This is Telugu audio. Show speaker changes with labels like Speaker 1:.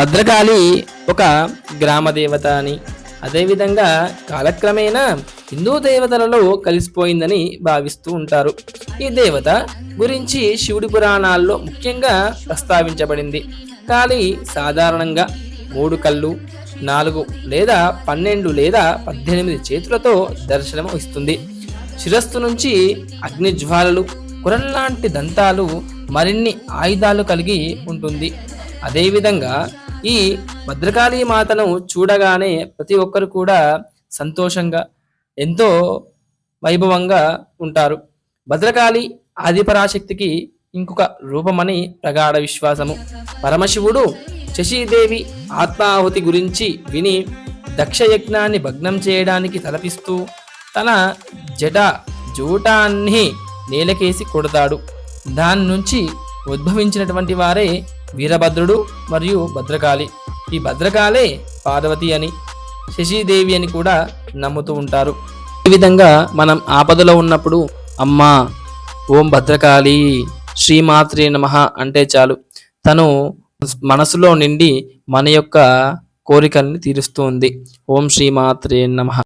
Speaker 1: భద్రకాళి ఒక గ్రామదేవత అని. అదేవిధంగా కాలక్రమేణా హిందూ దేవతలలో కలిసిపోయిందని భావిస్తూ ఉంటారు. ఈ దేవత గురించి శివుడి పురాణాల్లో ముఖ్యంగా ప్రస్తావించబడింది. కాళి సాధారణంగా మూడు కళ్ళు నాలుగు లేదా పన్నెండు లేదా పద్దెనిమిది చేతులతో దర్శనం ఇస్తుంది. శిరస్సు నుంచి అగ్నిజ్వాలలు కురల్లాంటి దంతాలు మరిన్ని ఆయుధాలు కలిగి ఉంటుంది. అదేవిధంగా ఈ భద్రకాళి మాతను చూడగానే ప్రతి ఒక్కరు కూడా సంతోషంగా ఎంతో వైభవంగా ఉంటారు. భద్రకాళి ఆదిపరాశక్తికి ఇంకొక రూపమని ప్రగాఢ విశ్వాసము. పరమశివుడు శశీదేవి ఆత్మాహుతి గురించి విని దక్షయజ్ఞాన్ని భగ్నం చేయడానికి తలపిస్తూ తన జట జూటాన్ని నేలకేసి కొడతాడు. దాని నుంచి ఉద్భవించినటువంటి వారే వీరభద్రుడు మరియు భద్రకాళి. ఈ భద్రకాళే పార్వతి అని శశిదేవి అని కూడా నమ్ముతూ ఉంటారు. ఈ విధంగా మనం ఆపదలో ఉన్నప్పుడు అమ్మా ఓం భద్రకాళి శ్రీమాత్రి నమ అంటే చాలు. తను మనసులో నిండి మన యొక్క కోరికల్ని తీరుస్తుంది ఓం శ్రీమాత్రే నమః.